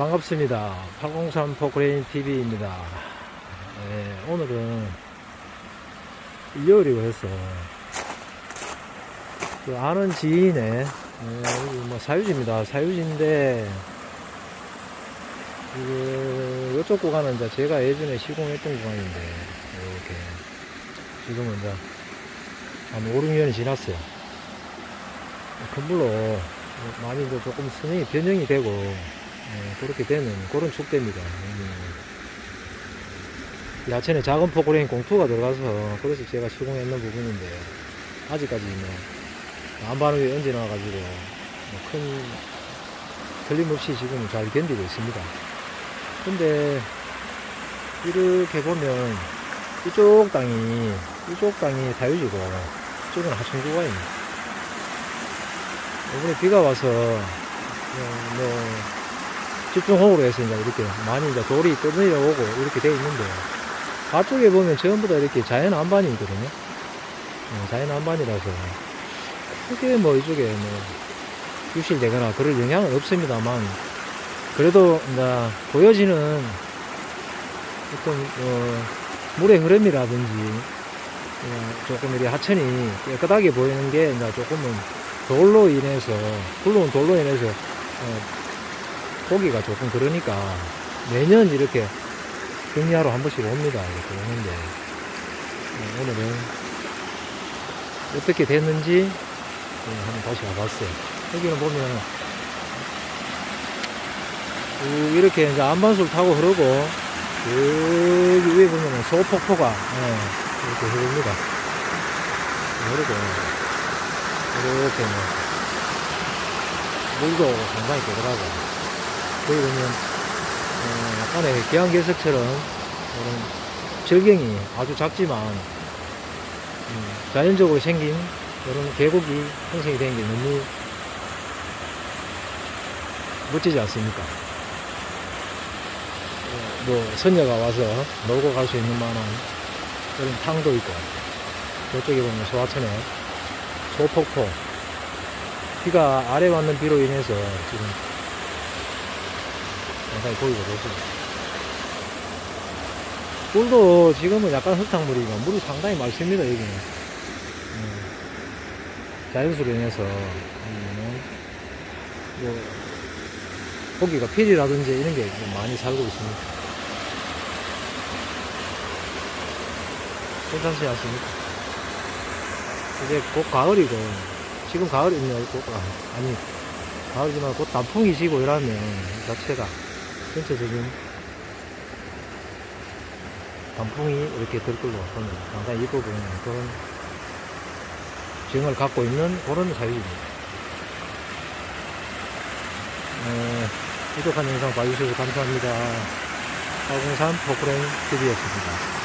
반갑습니다. 803 포크레인 TV입니다. 네, 오늘은 일요일이고 해서 그 아는 지인의 네, 뭐 사유지입니다. 사유지인데 이게 이쪽 구간은 이제 제가 예전에 시공했던 구간인데 이렇게 지금은 이제 한 5, 6년이 지났어요. 큰 물로 많이 조금 스윙이 변형이 되고 예, 그렇게 되는 그런 축대입니다. 음. 야채는 작은 포크레인 공투가 들어가서 그래서 제가 시공했는 부분인데 아직까지 뭐 안반 위에 얹어 놔가지고 뭐큰 틀림없이 지금 잘 견디고 있습니다. 근데 이렇게 보면 이쪽 땅이 이쪽 땅이 다유지고 이쪽은 하천구가입니다. 이번에 비가 와서 어, 뭐 집중호우로 해서 이제 이렇게 많이 이제 돌이 떠내려오고 이렇게 돼 있는데 앞쪽에 보면 전부 다 이렇게 자연 안반이 있거든요. 어, 자연 안반이라서 크게 뭐 이쪽에 뭐 유실되거나 그럴 영향은 없습니다만 그래도 이제 보여지는 어떤 어, 물의 흐름이라든지 어, 조금 이렇게 하천이 깨끗하게 보이는 게 이제 조금은 돌로 인해서 굴러온 돌로 인해서 어, 보기가 조금 그러니까 매년 이렇게 정리하러 한 번씩 옵니다. 이렇게 오는데 어, 오늘은 어떻게 됐는지 어, 한번 다시 와봤어요. 여기는 보면 쭉 이렇게 이제 안반수를 타고 흐르고 여기 위에 보면 소폭포가 예, 이렇게 흐릅니다. 흐르고 이렇게 뭐 물도 상당히 깨끗하고 거기 보면 어, 약간의 계양개석처럼 이런 절경이 아주 작지만 음, 자연적으로 생긴 이런 계곡이 형성이 된게 너무 멋지지 않습니까? 어, 뭐 선녀가 와서 놀고 갈 수 있는 만한 그런 탕도 있고 저쪽에 보면 소하천에 소폭포 비가 아래 왔는 비로 인해서 지금 상당히 보기가 좋습니다. 물도 지금은 약간 흙탕물이고 물이 상당히 맑습니다 여기는 음, 자연수로 인해서 음, 뭐 고기가 필이라든지 이런 게좀 많이 살고 있습니다 괜찮지 않습니까? 이제 곧 가을이고 지금 가을이면 곧 아, 아니 가을이지만 곧 단풍이 지고 이러면 이 자체가 전체적인 단풍이 이렇게 들끓고 보면 상당히 보이는 그런 정을 갖고 있는 그런 사유입니다. 네, 부족한 영상 봐주셔서 감사합니다. 403 포크레인 TV였습니다.